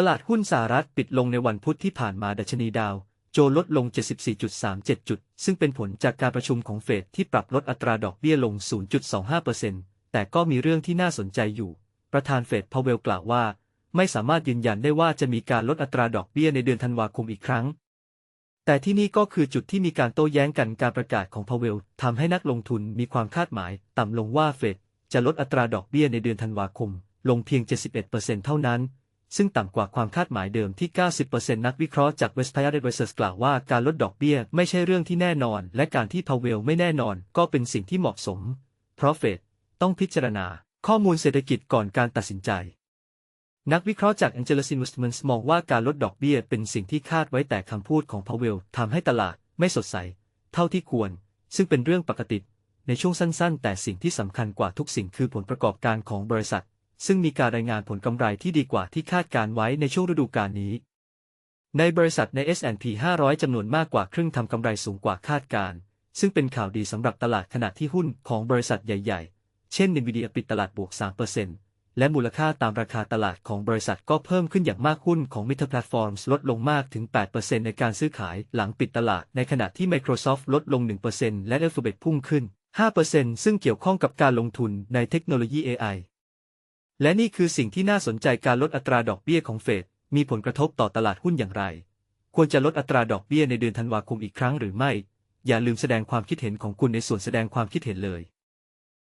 ตลาดหุ้นสหรัฐปิดลงในวันพุธที่ผ่านมาดัชนีดาว โจนส์ลดลง 74.37 จุด ซึ่งเป็นผลจากการประชุมของเฟดที่ปรับลดอัตราดอกเบี้ยลง 0.25%แต่ก็มีเรื่องที่น่าสนใจอยู่ ประธานเฟดพาวเวลกล่าวว่า ไม่สามารถยืนยันได้ว่าจะมีการลดอัตราดอกเบี้ยในเดือนธันวาคมอีกครั้ง แต่ที่นี่ก็คือจุดที่มีการโต้แย้งกันการประกาศของพาวเวลทำให้นักลงทุนมีความคาดหมายต่ำลงว่าเฟดจะลดอัตราดอกเบี้ยในเดือนธันวาคม ลงเพียง 71%เท่านั้น ซึ่งต่ำกว่าความคาดหมายเดิมที่ 90%นักวิเคราะห์จาก Westpire Advisors กล่าวว่าการลดดอกเบี้ยไม่ใช่เรื่องที่แน่นอน และการที่พาวเวลไม่แน่นอนก็เป็นสิ่งที่เหมาะสม เพราะเฟดต้องพิจารณาข้อมูลเศรษฐกิจก่อนการตัดสินใจ นักวิเคราะห์จาก Angelus Investments มองว่าการลดดอกเบี้ยเป็นสิ่งที่คาดไว้แต่คำพูดของพาวเวลทำให้ตลาดไม่สดใส เท่าที่ควร ซึ่งเป็นเรื่องปกติ ในช่วงสั้น ๆ แต่สิ่งที่สำคัญกว่าทุกสิ่งคือผลประกอบการของบริษัท ซึ่งมีการรายงานผลกำไรที่ดีกว่าที่คาดการไว้ในช่วงฤดูกาลนี้ ในบริษัทใน S&P 500 จำนวนมากกว่าครึ่งทำกำไรสูงกว่าคาดการ ซึ่งเป็นข่าวดีสำหรับตลาดขณะที่หุ้นของบริษัทใหญ่ๆ เช่น Nvidia ปิดตลาดบวก 3%และมูลค่าตามราคาตลาดของบริษัทก็เพิ่มขึ้นอย่างมากหุ้นของ Meta Platforms ลดลงมากถึง 8%ในการซื้อขายหลังปิดตลาด ในขณะที่ Microsoft ลดลง 1%และ Alphabet พุ่งขึ้น 5%ซึ่งเกี่ยวข้องกับการลงทุนในเทคโนโลยี AI และนี่คือสิ่งที่น่าสนใจการลดอัตราดอกเบี้ยของเฟดมีผลกระทบต่อตลาดหุ้นอย่างไร ควรจะลดอัตราดอกเบี้ยในเดือนธันวาคมอีกครั้งหรือไม่ อย่าลืมแสดงความคิดเห็นของคุณในส่วนแสดงความคิดเห็นเลย